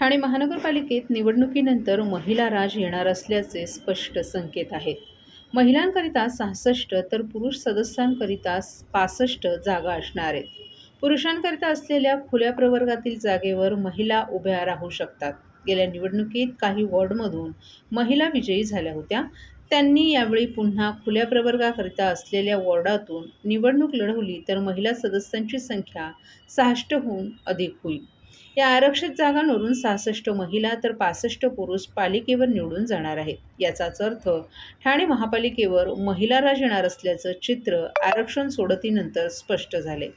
ठाणे महानगरपालिकेत निवडणुकीनंतर महिला राज येणार असल्याचे स्पष्ट संकेत आहेत. महिलांकरिता सहासष्ट तर पुरुष सदस्यांकरिता पासष्ट जागा असणार आहेत. पुरुषांकरिता असलेल्या खुल्या प्रवर्गातील जागेवर महिला उभ्या राहू शकतात. गेल्या निवडणुकीत काही वॉर्डमधून महिला विजयी झाल्या होत्या. त्यांनी यावेळी पुन्हा खुल्या प्रवर्गाकरिता असलेल्या वॉर्डातून निवडणूक लढवली तर महिला सदस्यांची संख्या सहाष्टहून अधिक होईल. या आरक्षित जागांवरून सहासष्ट महिला तर पासष्ट पुरुष पालिकेवर निवडून जाणार आहेत. याचाच अर्थ ठाणे महापालिकेवर महिला राज येणार असल्याचं चित्र आरक्षण सोडतीनंतर स्पष्ट झाले.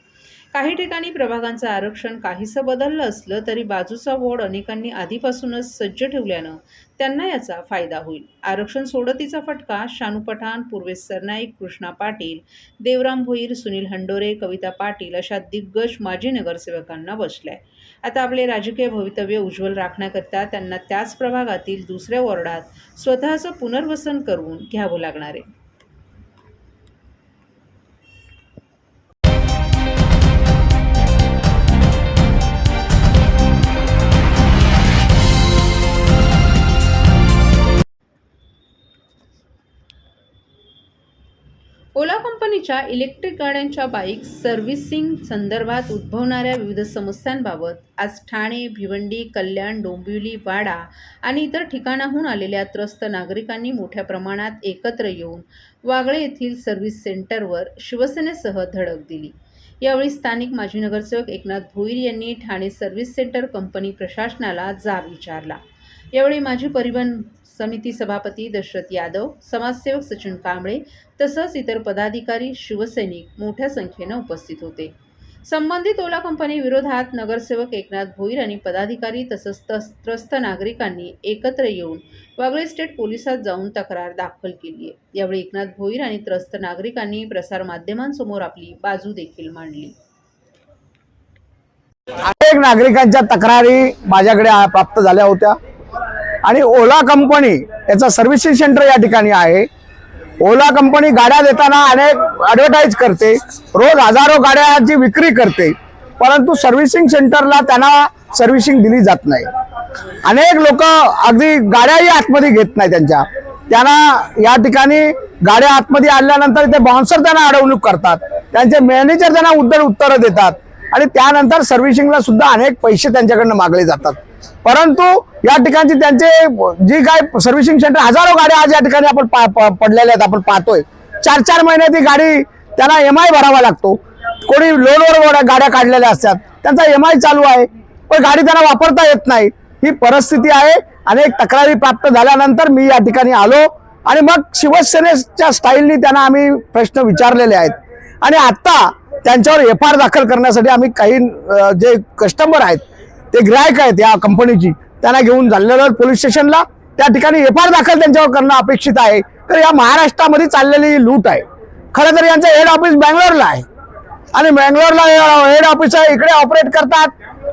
काही ठिकाणी प्रभागांचं आरक्षण काहीसं बदललं असलं तरी बाजूचा वॉर्ड अनेकांनी आधीपासूनच सज्ज ठेवल्यानं त्यांना याचा फायदा होईल. आरक्षण सोडतीचा फटका शानू पठाण पूर्वेश सरनाईक कृष्णा पाटील देवराम भोईर सुनील हंडोरे कविता पाटील अशा दिग्गज माजी नगरसेवकांना बसलाय. आता आपले राजकीय भवितव्य उज्ज्वल राखण्याकरिता त्यांना त्याच प्रभागातील दुसऱ्या वॉर्डात स्वतःचं पुनर्वसन करून घ्यावं लागणार आहे. ओला कंपनीच्या इलेक्ट्रिक गाड्यांच्या बाईक सर्व्हिसिंग संदर्भात उद्भवणाऱ्या विविध समस्यांबाबत आज ठाणे भिवंडी कल्याण डोंबिवली वाडा आणि इतर ठिकाणाहून आलेल्या त्रस्त नागरिकांनी मोठ्या प्रमाणात एकत्र येऊन वागळे येथील सर्व्हिस सेंटरवर शिवसेनेसह धडक दिली. यावेळी स्थानिक माजी नगरसेवक एकनाथ भोईर यांनी ठाणे सर्व्हिस सेंटर कंपनी प्रशासनाला जाब विचारला. यावेळी माजी परिवहन समिती सभापती दशरथ यादव समाजसेवक सचिन कांबळे तसंच इतर पदाधिकारी शिवसैनिक मोठ्या संख्येनं उपस्थित होते. संबंधित ओला कंपनी विरोधात नगरसेवक एकनाथ भोईर आणि पदाधिकारी तसंच तस त्रस्त नागरिकांनी एकत्र येऊन वागळे स्टेट पोलिसात जाऊन तक्रार दाखल केली आहे यावेळी एकनाथ भोईर आणि त्रस्त नागरिकांनी प्रसारमाध्यमांसमोर आपली बाजू देखील मांडली. अनेक नागरिकांच्या तक्रारी माझ्याकडे प्राप्त झाल्या होत्या. आणि ओला कंपनी याचा सर्व्हिसिंग सेंटर या ठिकाणी आहे. ओला कंपनी गाड्या देताना अनेक ॲडव्हर्टाईज करते. रोज हजारो गाड्याची विक्री करते. परंतु सर्व्हिसिंग सेंटरला त्यांना सर्व्हिसिंग दिली जात नाही. अनेक लोक अगदी गाड्याही आतमध्ये घेत नाही त्यांच्या. त्यांना या ठिकाणी गाड्या आतमध्ये आणल्यानंतर ते बाउन्सर त्यांना अडवणूक करतात. त्यांचे मॅनेजर त्यांना उद्धर उत्तरं देतात. आणि त्यानंतर सर्व्हिसिंगला सुद्धा अनेक पैसे त्यांच्याकडनं मागले जातात. परंतु या ठिकाणची त्यांचे जी काय सर्व्हिसिंग सेंटर हजारो गाड्या आज या ठिकाणी आपण पा- प- पडलेल्या आहेत आपण पाहतोय. चार चार महिन्यात ती गाडी त्यांना एम आय भरावा लागतो. कोणी लोनवर गाड्या- काढलेल्या असतात. त्यांचा एम आय चालू आहे. पण गाडी त्यांना वापरता येत नाही. ही परिस्थिती आहे. अनेक तक्रारी प्राप्त झाल्यानंतर मी या ठिकाणी आलो. आणि मग शिवसेनेच्या स्टाईलनी त्यांना आम्ही प्रश्न विचारलेले आहेत. आणि आत्ता त्यांच्यावर एफ आर दाखल करण्यासाठी आम्ही काही जे कस्टमर आहेत ते ग्राहक आहेत या कंपनीची. त्यांना घेऊन झालेलं पोलीस स्टेशनला. त्या ठिकाणी एफ आर दाखल त्यांच्यावर करणं अपेक्षित आहे. तर या महाराष्ट्रामध्ये चाललेली लूट आहे. खरं तर यांचं हेड ऑफिस बँगलोरला आहे. आणि बँगलोरला हेड ऑफिस आहे इकडे ऑपरेट करतात.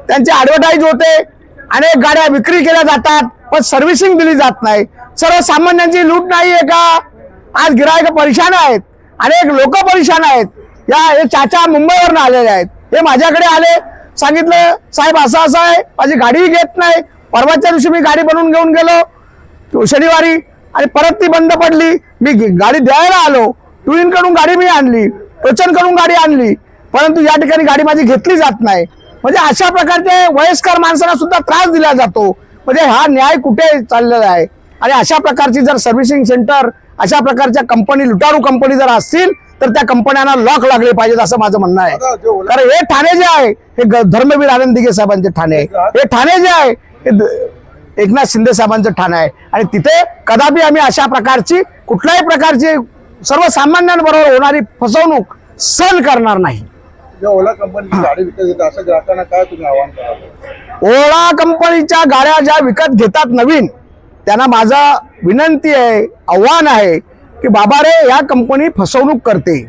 त्यांचे ॲडव्हर्टाईज होते. अनेक गाड्या विक्री केल्या जातात पण सर्व्हिसिंग दिली जात नाही. सर्वसामान्यांची लूट नाही आहे का? आज गिरायक परेशान आहेत. अनेक लोक परेशान आहेत. या हे चाचा मुंबईवरून आलेले आहेत. हे माझ्याकडे आले. सांगितलं साहेब असं असं आहे. माझी गाडीही घेत नाही. परवाच्या दिवशी मी गाडी बनवून घेऊन गेलो शनिवारी आणि परत ती बंद पडली. मी गाडी द्यायला आलो. टुईनकडून गाडी मी आणली. टोचनकडून गाडी आणली. परंतु या ठिकाणी गाडी माझी घेतली जात नाही. म्हणजे अशा प्रकारचे वयस्कर माणसांना सुद्धा त्रास दिला जातो. म्हणजे हा न्याय कुठे चाललेला आहे? आणि अशा प्रकारची जर सर्व्हिसिंग सेंटर अशा प्रकारच्या कंपनी लुटारू कंपनी जर असतील तर त्या कंपन्यांना लॉक लागले पाहिजेत असं माझं म्हणणं आहे. कारण हे ठाणे जे आहे हे धर्मवीर आनंद दिघे साहेबांचे ठाणे आहे. हे ठाणे जे आहे हे एकनाथ शिंदे साहेबांचं ठाणं आहे. आणि तिथे कदापि आम्ही अशा प्रकारची कुठल्याही प्रकारची सर्वसामान्यांबरोबर होणारी फसवणूक सहन करणार नाही. ज्या ओला कंपनीची गाडी विकत घेतात असं ग्राहकांना काय तुम्ही आव्हान कराल? ओला कंपनीच्या गाड्या ज्या विकत घेतात नवीन त्यांना माझा विनंती आहे आव्हान आहे की बाबा रे या कंपनी फसवणूक करते.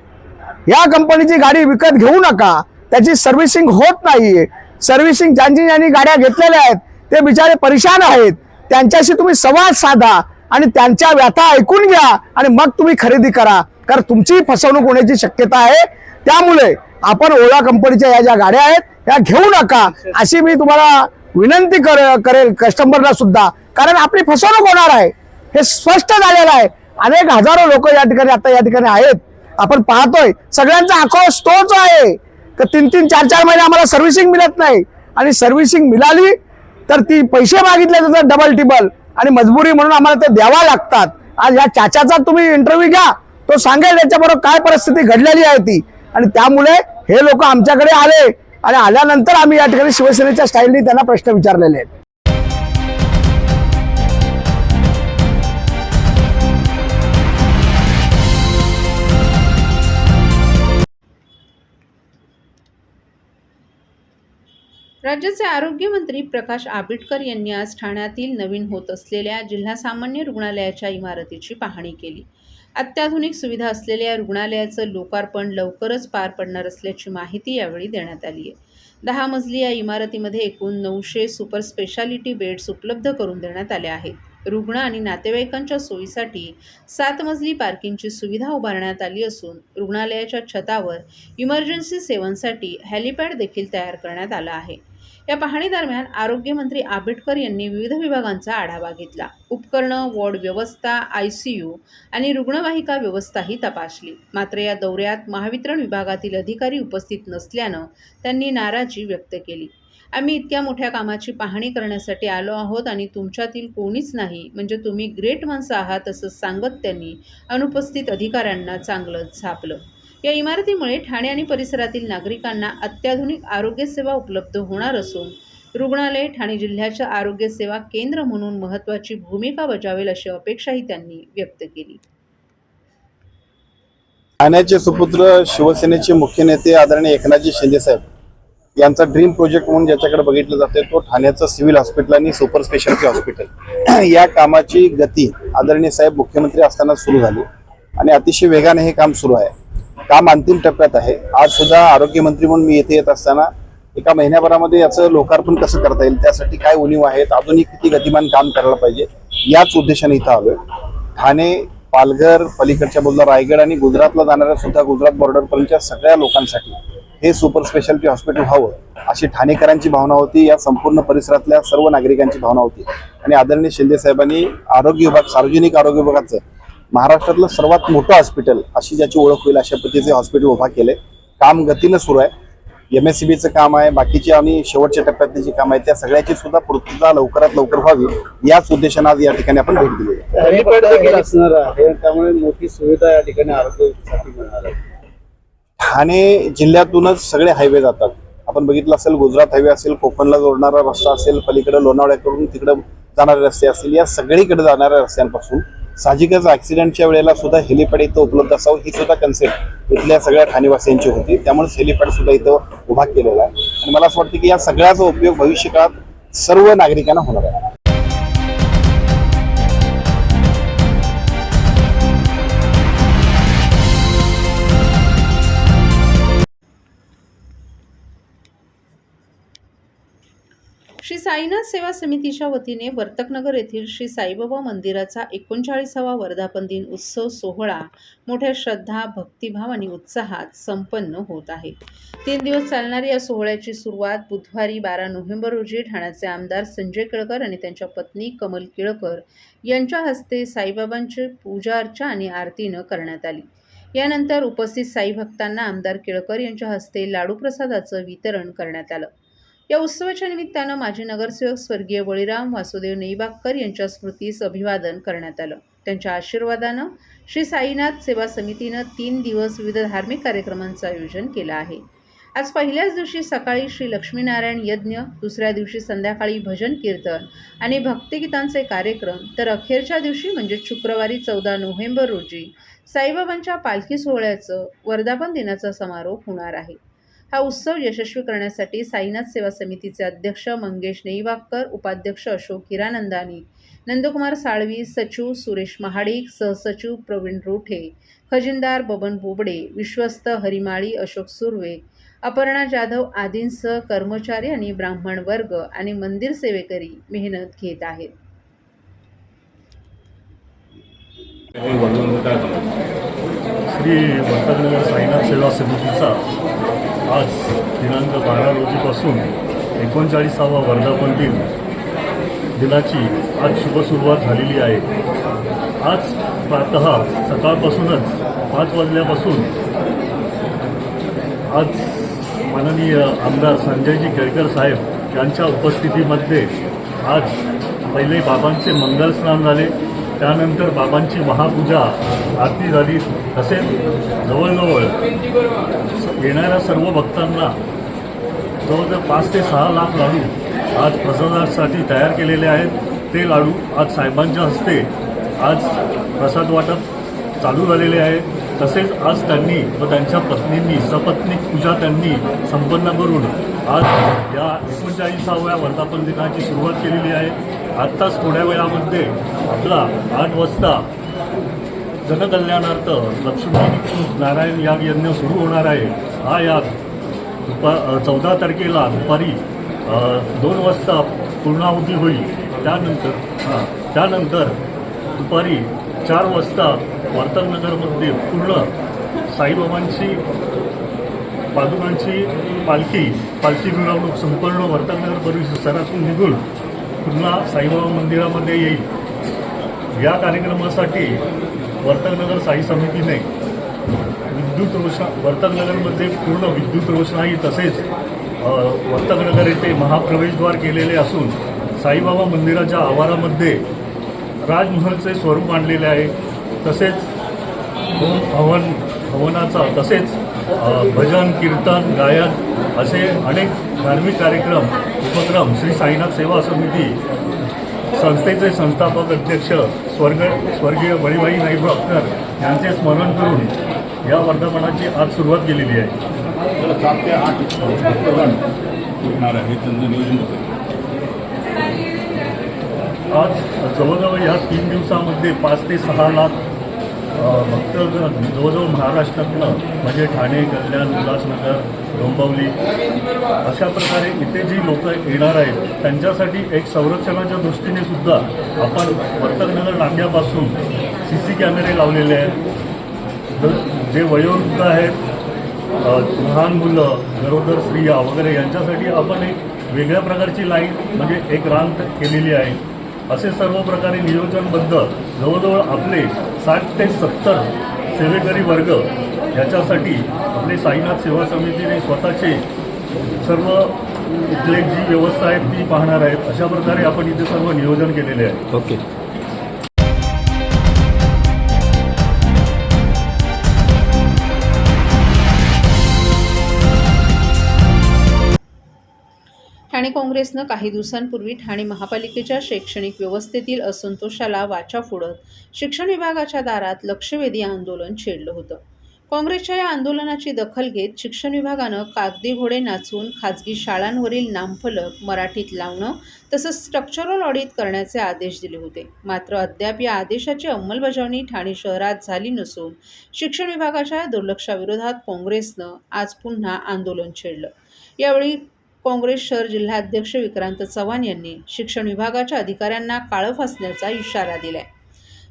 या कंपनीची गाडी विकत घेऊ नका. त्याची सर्व्हिसिंग होत नाहीये. सर्व्हिसिंग ज्यांची ज्यांनी गाड्या घेतलेल्या आहेत ते बिचारे परेशान आहेत. त्यांच्याशी तुम्ही संवाद साधा आणि त्यांच्या व्यथा ऐकून घ्या आणि मग तुम्ही खरेदी करा. कारण तुमची फसवणूक होण्याची शक्यता आहे. त्यामुळे आपण ओला कंपनीच्या या ज्या गाड्या आहेत या घेऊ नका. अशी मी तुम्हाला विनंती कर करेल कस्टमरला सुद्धा. कारण आपली फसवणूक होणार आहे. हे स्पष्ट झालेलं आहे. अनेक हजारो लोक या ठिकाणी आता या ठिकाणी आहेत. आपण पाहतोय सगळ्यांचा आक्रोश तोच आहे. तर तीन तीन चार चार महिने आम्हाला सर्व्हिसिंग मिळत नाही. आणि सर्व्हिसिंग मिळाली तर ती पैसे मागितले जातात डबल टिबल आणि मजबुरी म्हणून आम्हाला ते द्यावा लागतात. आज या चाचाचा तुम्ही इंटरव्ह्यू घ्या. तो सांगेल याच्याबरोबर काय परिस्थिती घडलेली आहे ती. आणि त्यामुळे हे लोक आमच्याकडे आले. आणि आल्यानंतर आम्ही या ठिकाणी शिवसेनेच्या स्टाईलनी त्यांना प्रश्न विचारलेले आहेत. राज्याचे आरोग्यमंत्री प्रकाश आंबेडकर यांनी आज ठाण्यातील नवीन होत असलेल्या जिल्हा सामान्य रुग्णालयाच्या इमारतीची पाहणी केली. अत्याधुनिक सुविधा असलेल्या रुग्णालयाचं लोकार्पण लवकरच पार पडणार असल्याची माहिती यावेळी देण्यात आली आहे. दहा मजली या इमारतीमध्ये एकूण नऊशे सुपर स्पेशालिटी बेड्स उपलब्ध करून देण्यात आल्या आहेत. रुग्ण आणि नातेवाईकांच्या सोयीसाठी सात मजली पार्किंगची सुविधा उभारण्यात आली असून रुग्णालयाच्या छतावर इमर्जन्सी सेवांसाठी हॅलिपॅड देखील तयार करण्यात आला आहे. या पाहणीदरम्यान आरोग्यमंत्री आंबेडकर यांनी विविध विभागांचा आढावा घेतला. उपकरणं वॉर्ड व्यवस्था आय सी यू आणि रुग्णवाहिका व्यवस्थाही तपासली. मात्र या दौऱ्यात महावितरण विभागातील अधिकारी उपस्थित नसल्यानं त्यांनी नाराजी व्यक्त केली. आम्ही इतक्या मोठ्या कामाची पाहणी करण्यासाठी आलो आहोत आणि तुमच्यातील कोणीच नाही म्हणजे तुम्ही ग्रेट माणसं आहात असं सांगत त्यांनी अनुपस्थित अधिकाऱ्यांना चांगलंच झापलं. या इमारतीमुळे ठाणे आणि परिसरातील नागरिकांना अत्याधुनिक आरोग्यसेवा उपलब्ध होणार असून रुग्णालय ठाणे जिल्ह्याच्या आरोग्यसेवा केंद्र म्हणून महत्त्वाची भूमिका बजावेल अशी अपेक्षाही त्यांनी व्यक्त केली. ठाण्याचे सुपुत्र शिवसेनेचे मुख्य नेते आदरणीय एकनाथजी शिंदे साहेब यांचा ड्रीम प्रोजेक्ट म्हणून ज्याच्याकडे बघितलं जाते तो ठाण्याचं सिव्हिल हॉस्पिटल आणि सुपर स्पेशालिटी हॉस्पिटल. या कामाची गती आदरणीय साहेब मुख्यमंत्री असताना सुरू झाली आणि अतिशय वेगाने हे काम सुरू आहे. काम अंतिम टप्प्यात आहे. आज सुद्धा आरोग्यमंत्री म्हणून मी येथे येत असताना एका महिन्याभरामध्ये याचं लोकार्पण कसं करता येईल त्यासाठी काय उणीव आहेत अजूनही किती गतिमान काम करायला पाहिजे याच उद्देशाने इथं आलोय. ठाणे पालघर पलीकडच्या बाजूला रायगड आणि गुजरातला जाणाऱ्या सुद्धा गुजरात बॉर्डरपर्यंतच्या सगळ्या लोकांसाठी हे सुपर स्पेशालिटी हॉस्पिटल व्हावं अशी ठाणेकरांची भावना होती या संपूर्ण परिसरातल्या सर्व नागरिकांची भावना होती. आणि आदरणीय शिंदे साहेबांनी आरोग्य विभाग सार्वजनिक आरोग्य विभागाचं महाराष्ट्रातलं सर्वात मोठं हॉस्पिटल अशी ज्याची ओळख होईल अशा पद्धतीचे हॉस्पिटल उभा केले. काम गतीनं सुरू आहे. एम एस सी बीचं काम आहे. बाकीची आणि शेवटच्या टप्प्यातली जी काम आहे त्या सगळ्याची सुद्धा पूर्तता लवकरात लवकर व्हावी याच उद्देशाने आज या ठिकाणी आपण भेट दिली आहे. त्यामुळे मोठी सुविधा या ठिकाणी आरोग्यासाठी मिळणार आहे. ठाणे जिल्ह्यातूनच सगळे हायवे जातात. आपण बघितलं असेल गुजरात हायवे असेल कोकणला जोडणारा रस्ता असेल पलीकडे लोणावळ्याकडून तिकडे जाणारे रस्ते असतील या सगळीकडे जाणाऱ्या रस्त्यांपासून साहजिकच ऍक्सिडेंटच्या वेळेला सुद्धा हेलिपॅड इथं उपलब्ध असावं ही सुद्धा कन्सेप्ट इथल्या सगळ्या ठाणेवासियांची होती. त्यामुळेच हेलिपॅड सुद्धा इथं उभा केलेला आहे. आणि मला असं वाटतं की या सगळ्याचा उपयोग भविष्यकाळात सर्व नागरिकांना होणार आहे. साईनाथ सेवा समितीच्या वतीने वर्तकनगर येथील श्री साईबाबा मंदिराचा एकोणचाळीसावा वर्धापन दिन उत्सव सोहळा मोठ्या श्रद्धा भक्तिभाव आणि उत्साहात संपन्न होत आहे. तीन दिवस चालणाऱ्या या सोहळ्याची सुरुवात बुधवारी बारा नोव्हेंबर रोजी ठाण्याचे आमदार संजय केळकर आणि त्यांच्या पत्नी कमल केळकर यांच्या हस्ते साईबाबांची पूजा अर्चा आणि आरतीनं करण्यात आली. यानंतर उपस्थित साई भक्तांना आमदार केळकर यांच्या हस्ते लाडू प्रसादाचं वितरण करण्यात आलं. या उत्सवाच्या निमित्तानं माजी नगरसेवक स्वर्गीय बळीराम वासुदेव नेईबागकर यांच्या स्मृतीस अभिवादन करण्यात आलं. त्यांच्या आशीर्वादानं श्री साईनाथ सेवा समितीनं तीन दिवस विविध धार्मिक कार्यक्रमांचं आयोजन केलं आहे. आज पहिल्याच दिवशी सकाळी श्री लक्ष्मीनारायण यज्ञ दुसऱ्या दिवशी संध्याकाळी भजन कीर्तन आणि भक्तिगीतांचे कार्यक्रम तर अखेरच्या दिवशी म्हणजे शुक्रवारी चौदा नोव्हेंबर रोजी साईबाबांच्या पालखी सोहळ्याचं वर्धापन दिनाचा समारोप होणार आहे. हा उत्सव यशस्वी करण्यासाठी साईनाथ सेवा समितीचे अध्यक्ष मंगेश नेईवागकर उपाध्यक्ष अशोक हिरानंदानी नंदकुमार साळवी सचिव सुरेश महाडिक सहसचिव प्रवीण रोठे खजिनदार बबन बोबडे विश्वस्त हरिमाळी अशोक सुर्वे अपर्णा जाधव आदींसह कर्मचारी आणि ब्राह्मण वर्ग आणि मंदिर सेवेकरी मेहनत घेत आहेत. श्री वर्तकनगर साईनाथ सेवा समितीचा आज दिनांक बारा रोजीपासून एकोणचाळीसावा वर्धापन दिन दिनाची आज शुभ सुरुवात झालेली आहे. आज प्रातः सकाळपासूनच पाच वाजल्यापासून आज माननीय आमदार संजयजी केळकर साहेब यांच्या उपस्थितीमध्ये आज पहिले बाबांचे मंगल स्नान झाले. त्यानंतर बाबांची महापूजा आरती झाली तसेच जवळजवळ येणाऱ्या सर्व भक्तांना जवळजवळ पाच ते सहा लाख लाडू आज प्रसादासाठी तयार केलेले आहेत. ते लाडू आज साहेबांच्या हस्ते आज प्रसाद वाटप चालू झालेले आहे. तसेच आज त्यांनी व त्यांच्या पत्नींनी सपत्नीक पूजा त्यांनी संपन्न करून आज या एकोणचाळीसाव्या वर्धापन दिनाची सुरुवात केलेली आहे. आत्ताच थोड्या वेळामध्ये आपला आठ वाजता जनकल्याणार्थ लक्ष्मी नारायण याग यज्ञ सुरू होणार आहे. हा याग दुपा चौदा तारखेला दुपारी दोन वाजता पूर्णाहुती होईल. त्यानंतर हां त्यानंतर दुपारी चार वाजता वर्तनगरमध्ये पूर्ण साईबाबांची पादुकांची पालखी पालखी मिरवणूक संपूर्ण वर्तनगर परिसरातून निघून पुन्हा साईबाबा मंदिरामध्ये येईल. या कार्यक्रमासाठी वर्तकनगर साई समितीने विद्युत रोषणा वर्तकनगरमध्ये पूर्ण विद्युत रोषणाई तसेच वर्तकनगर येथे महाप्रवेशद्वार केलेले असून साईबाबा मंदिराच्या आवारामध्ये राजमहलचे स्वरूप आणलेले आहे. तसेच होम हवन हवनाचा तसेच भजन कीर्तन गायन असे अनेक धार्मिक कार्यक्रम उपक्रम श्री साईनाथ सेवा समिती संस्थेचे संस्थापक अध्यक्ष स्वर्ग स्वर्गीय बळीबाई नाईबाकर यांचे स्मरण करून या वर्धापनाची आज सुरुवात केलेली आहे. सात ते आठ भक्तगण होणार आहे त्यांचं नियोजन होतं. आज जवळजवळ या तीन दिवसामध्ये पाच ते सहा लाख फक्त जवळजवळ महाराष्ट्रातलं म्हणजे ठाणे कल्याण उल्हासनगर डोंबवली अशा प्रकारे इथे जी लोक येणार आहेत त्यांच्यासाठी एक संरक्षणाच्या दृष्टीने सुद्धा आपण वर्तकनगर नाक्यापासून सी सी कॅमेरे लावलेले आहेत. जे वयोवृद्ध आहेत लहान मुलं गरोदर स्त्रिया वगैरे यांच्यासाठी आपण एक वेगळ्या प्रकारची लाईन म्हणजे एक रांग केलेली आहे. असे सर्व प्रकारे नियोजनबद्ध जवळजवळ आपले साठ ते सत्तर सेवेकरी वर्ग याच्यासाठी आपले साईनाथ सेवा समितीने स्वतःचे सर्व इथले जी व्यवस्था आहे ती पाहणार आहेत. अशा प्रकारे आपण इथे सर्व नियोजन केलेले आहे. ओके. ठाणे काँग्रेसनं काही दिवसांपूर्वी ठाणे महापालिकेच्या शैक्षणिक व्यवस्थेतील असंतोषाला वाचा फोडत शिक्षण विभागाच्या दारात लक्षवेधी आंदोलन छेडलं होतं. काँग्रेसच्या या आंदोलनाची दखल घेत शिक्षण विभागानं कागदी घोडे नाचून खाजगी शाळांवरील नामफलक मराठीत लावणं तसंच स्ट्रक्चरल ऑडिट करण्याचे आदेश दिले होते. मात्र अद्याप या आदेशाची अंमलबजावणी ठाणे शहरात झाली नसून शिक्षण विभागाच्या दुर्लक्षाविरोधात काँग्रेसनं आज पुन्हा आंदोलन छेडलं. यावेळी काँग्रेस शहर जिल्हाध्यक्ष विक्रांत चव्हाण यांनी शिक्षण विभागाच्या अधिकाऱ्यांना काळं फासण्याचा इशारा दिलाय.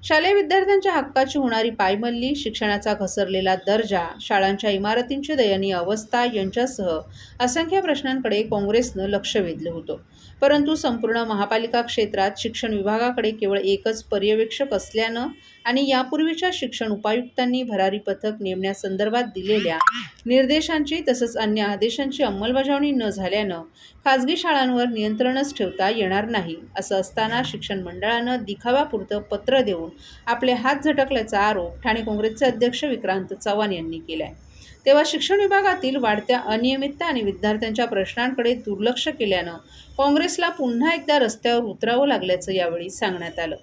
शालेय विद्यार्थ्यांच्या हक्काची होणारी पायमल्ली शिक्षणाचा घसरलेला दर्जा शाळांच्या इमारतींची दयनीय अवस्था यांच्यासह असंख्य प्रश्नांकडे काँग्रेसनं लक्ष वेधलं होतं. परंतु संपूर्ण महापालिका क्षेत्रात शिक्षण विभागाकडे केवळ एकच पर्यवेक्षक असल्यानं आणि यापूर्वीच्या शिक्षण उपायुक्तांनी भरारी पथक नेमण्यासंदर्भात दिलेल्या निर्देशांची तसंच अन्य आदेशांची अंमलबजावणी न झाल्यानं खाजगी शाळांवर नियंत्रणच ठेवता येणार नाही असं असताना शिक्षण मंडळानं दिखाव्यापुरतं पत्र देऊन आपले हात झटकल्याचा आरोप ठाणे काँग्रेसचे अध्यक्ष विक्रांत चव्हाण यांनी केला आहे तेव्हा शिक्षण विभागातील वाढत्या अनियमितता आणि विद्यार्थ्यांच्या प्रश्नांकडे दुर्लक्ष केल्यानं काँग्रेसला पुन्हा एकदा रस्त्यावर उतरावं लागल्याचं यावेळी सांगण्यात आलं.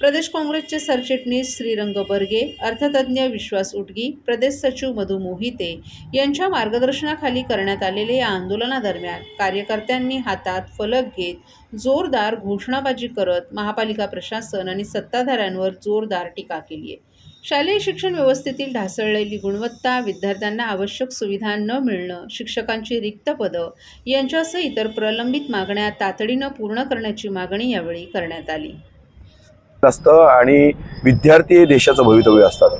प्रदेश काँग्रेसचे सरचिटणीस श्रीरंग बर्गे अर्थतज्ज्ञ विश्वास उटगी प्रदेश सचिव मधु मोहिते यांच्या मार्गदर्शनाखाली करण्यात आलेल्या या आंदोलनादरम्यान कार्यकर्त्यांनी हातात फलक घेत जोरदार घोषणाबाजी करत महापालिका प्रशासन आणि सत्ताधाऱ्यांवर जोरदार टीका केली आहे शालेय शिक्षण व्यवस्थेतील ढासळलेली गुणवत्ता विद्यार्थ्यांना आवश्यक सुविधा न मिळणं शिक्षकांची रिक्त पदं यांच्यासह इतर प्रलंबित मागण्या तातडीनं पूर्ण करण्याची मागणी यावेळी करण्यात आली. असतं आणि विद्यार्थी हे देशाचं भवितव्य असतात.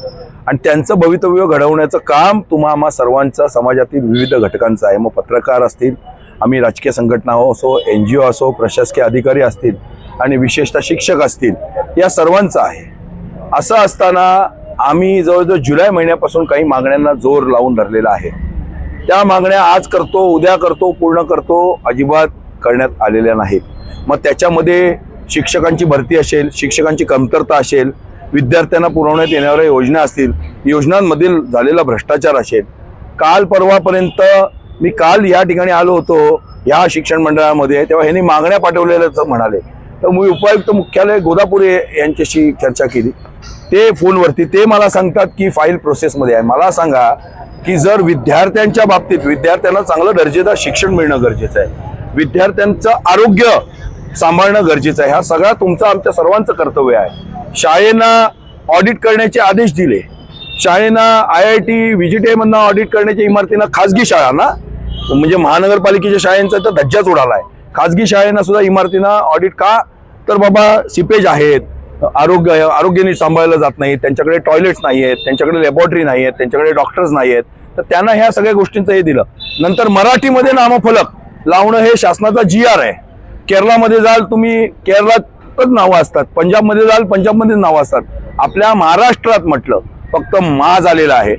आणि त्यांचं भवितव्य घडवण्याचं काम तुम्हा आम्हा सर्वांचं समाजातील विविध घटकांचं आहे. मग पत्रकार असतील आम्ही राजकीय संघटना हो असो एन जी ओ असो प्रशासकीय अधिकारी असतील आणि विशेषतः शिक्षक असतील या सर्वांचं आहे. असं असताना आम्ही जवळजवळ जुलै महिन्यापासून काही मागण्यांना जोर लावून धरलेला आहे. त्या मागण्या आज करतो उद्या करतो पूर्ण करतो अजिबात करण्यात आलेल्या नाहीत. मग त्याच्यामध्ये शिक्षकांची भरती असेल शिक्षकांची कमतरता असेल विद्यार्थ्यांना पुरवण्यात येणाऱ्या योजना असतील योजनांमधील झालेला भ्रष्टाचार असेल काल परवापर्यंत मी काल या ठिकाणी आलो होतो या शिक्षण मंडळामध्ये तेव्हा ह्यांनी मागण्या पाठवलेल्याच म्हणाले. तर मी उपायुक्त मुख्यालय गोदापुरे यांच्याशी चर्चा केली. ते फोनवरती ते मला सांगतात की फाईल प्रोसेसमध्ये आहे. मला सांगा की जर विद्यार्थ्यांच्या बाबतीत विद्यार्थ्यांना चांगलं दर्जेदार शिक्षण मिळणं गरजेचं आहे. विद्यार्थ्यांचं आरोग्य सांभाळणं गरजेचं आहे. हा सगळा तुमचा आमच्या सर्वांचं कर्तव्य आहे. शाळेना ऑडिट करण्याचे आदेश दिले. शाळेनं आय आय टी व्हीजीटीमधनं ऑडिट करण्याच्या इमारतीनं खाजगी शाळांना म्हणजे महानगरपालिकेच्या शाळांचा तर धज्जाच उडाला आहे खाजगी शाळेनं सुद्धा इमारतीनं ऑडिट का तर बाबा सिपेज आहेत आरोग्य आरोग्याने सांभाळलं जात नाही त्यांच्याकडे टॉयलेट्स नाही आहेत त्यांच्याकडे लॅबॉरेटरी नाही आहेत त्यांच्याकडे डॉक्टर्स नाही आहेत तर त्यांना ह्या सगळ्या गोष्टींचं हे दिलं. नंतर मराठीमध्ये नामफलक लावणं हे शासनाचा जी आर आहे. केरळामध्ये जाल तुम्ही केरळातच नावं असतात पंजाबमध्ये जाल पंजाबमध्येच नावं असतात. आपल्या महाराष्ट्रात म्हटलं फक्त मा झालेला आहे.